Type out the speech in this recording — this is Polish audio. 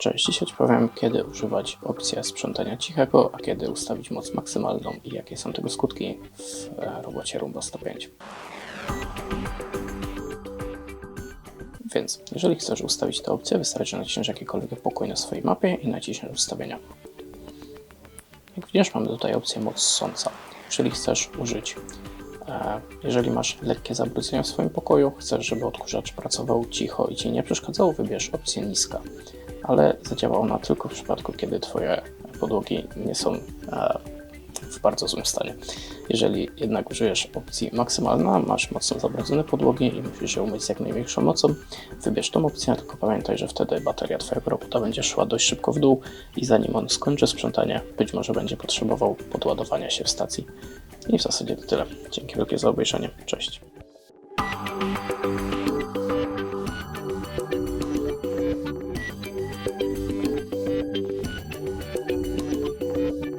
Cześć, dzisiaj powiem, kiedy używać opcji sprzątania cichego, a kiedy ustawić moc maksymalną i jakie są tego skutki w e, robocie Roomba 105. Więc jeżeli chcesz ustawić tę opcję, wystarczy nacisnąć jakikolwiek pokój na swojej mapie i naciśnąć ustawienia. Jak widzisz, mamy tutaj opcję moc sąca. Jeżeli chcesz użyć, jeżeli masz lekkie zabrudzenia w swoim pokoju, chcesz, żeby odkurzacz pracował cicho i Ci nie przeszkadzał, wybierz opcję niska. Ale zadziała ona tylko w przypadku, kiedy Twoje podłogi nie są e, w bardzo złym stanie. Jeżeli jednak użyjesz opcji maksymalna, masz mocno zabrudzone podłogi i musisz je umyć z jak największą mocą, wybierz tą opcję, tylko pamiętaj, że wtedy bateria Twojego robota będzie szła dość szybko w dół i zanim on skończy sprzątanie, być może będzie potrzebował podładowania się w stacji. I w zasadzie to tyle. Dzięki wielkie za obejrzenie. Cześć.